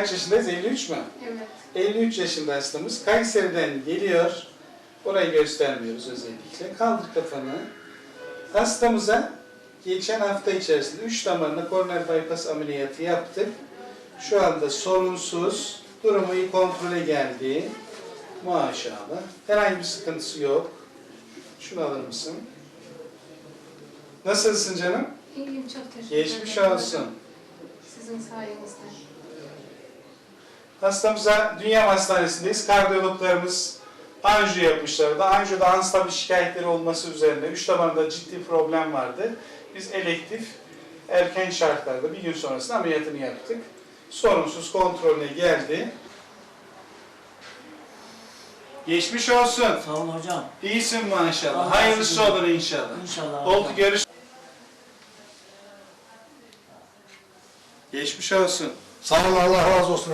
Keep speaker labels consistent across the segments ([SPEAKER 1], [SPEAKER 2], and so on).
[SPEAKER 1] kaç yaşındayız? 53 mü?
[SPEAKER 2] Evet.
[SPEAKER 1] 53 yaşında hastamız. Kayseri'den geliyor. Orayı göstermiyoruz özellikle. Kaldır kafanı. Hastamıza geçen hafta içerisinde 3 damarına koroner bypass ameliyatı yaptık. Şu anda sorunsuz. Durumu iyi kontrole geldi. Maşallah. Herhangi bir sıkıntısı yok. Şunu alır mısın? Nasılsın canım?
[SPEAKER 2] İyiyim çok teşekkür
[SPEAKER 1] Geçmiş
[SPEAKER 2] ederim.
[SPEAKER 1] olsun.
[SPEAKER 2] Sizin sayenizde.
[SPEAKER 1] Hastamıza Dünya Hastanesi'ndeyiz. Kardiyologlarımız anjiyo yapmışlardı. Anjiyoda anstabil şikayetleri olması üzerine 3 damarında ciddi problem vardı. Biz elektif erken şartlarda bir gün sonrasında ameliyatını yaptık. Sorunsuz kontrolüne geldi. Geçmiş olsun.
[SPEAKER 3] Sağ olun hocam.
[SPEAKER 1] İyisin maşallah.
[SPEAKER 3] Allah
[SPEAKER 1] Hayırlısı
[SPEAKER 3] olsun.
[SPEAKER 1] olur inşallah.
[SPEAKER 3] İnşallah.
[SPEAKER 1] Oldu
[SPEAKER 3] hocam.
[SPEAKER 1] görüş. Geçmiş olsun.
[SPEAKER 4] Sağ olun Allah razı olsun.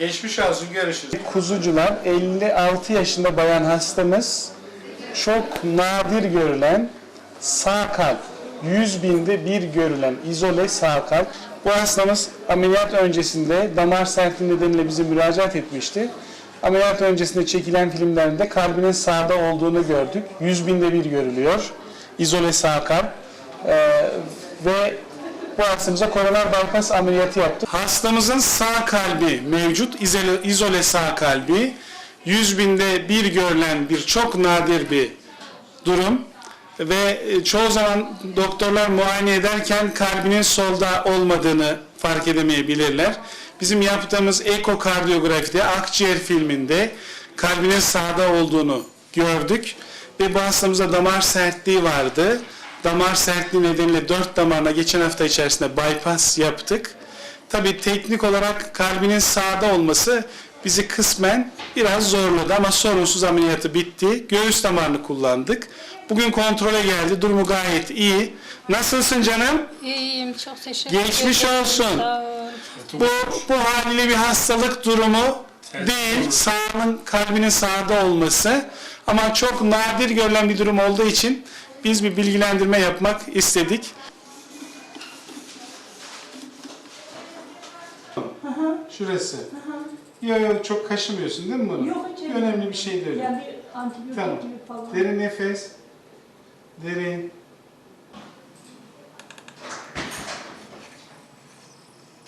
[SPEAKER 1] Geçmiş olsun görüşürüz. Kuzucular 56 yaşında bayan hastamız çok nadir görülen sağ kalp 100 binde bir görülen izole sağ kalp. Bu hastamız ameliyat öncesinde damar sertliği nedeniyle bize müracaat etmişti. Ameliyat öncesinde çekilen filmlerinde kalbinin sağda olduğunu gördük. 100 binde bir görülüyor. İzole sağ kalp. Ee, ve bu hastamıza koroner bypass ameliyatı yaptık. Hastamızın sağ kalbi mevcut, izole, izole sağ kalbi. 100 binde bir görülen bir çok nadir bir durum. Ve e, çoğu zaman doktorlar muayene ederken kalbinin solda olmadığını fark edemeyebilirler. Bizim yaptığımız ekokardiyografide, akciğer filminde kalbinin sağda olduğunu gördük. Ve bu hastamızda damar sertliği vardı. Damar sertliği nedeniyle dört damarına geçen hafta içerisinde bypass yaptık. Tabii teknik olarak kalbinin sağda olması bizi kısmen biraz zorladı ama sorunsuz ameliyatı bitti. Göğüs damarını kullandık. Bugün kontrole geldi. Durumu gayet iyi. Nasılsın canım?
[SPEAKER 2] İyiyim çok teşekkür ederim.
[SPEAKER 1] Geçmiş olsun. Bu, bu haliyle bir hastalık durumu değil. Sağının, kalbinin sağda olması. Ama çok nadir görülen bir durum olduğu için biz bir bilgilendirme yapmak istedik. Şurası. Yok yok çok kaşımıyorsun değil mi bunu?
[SPEAKER 5] Yok hocam.
[SPEAKER 1] Önemli bir şey değil.
[SPEAKER 5] Yani bir antibiyotik
[SPEAKER 1] Tamam.
[SPEAKER 5] falan.
[SPEAKER 1] Derin nefes. Derin.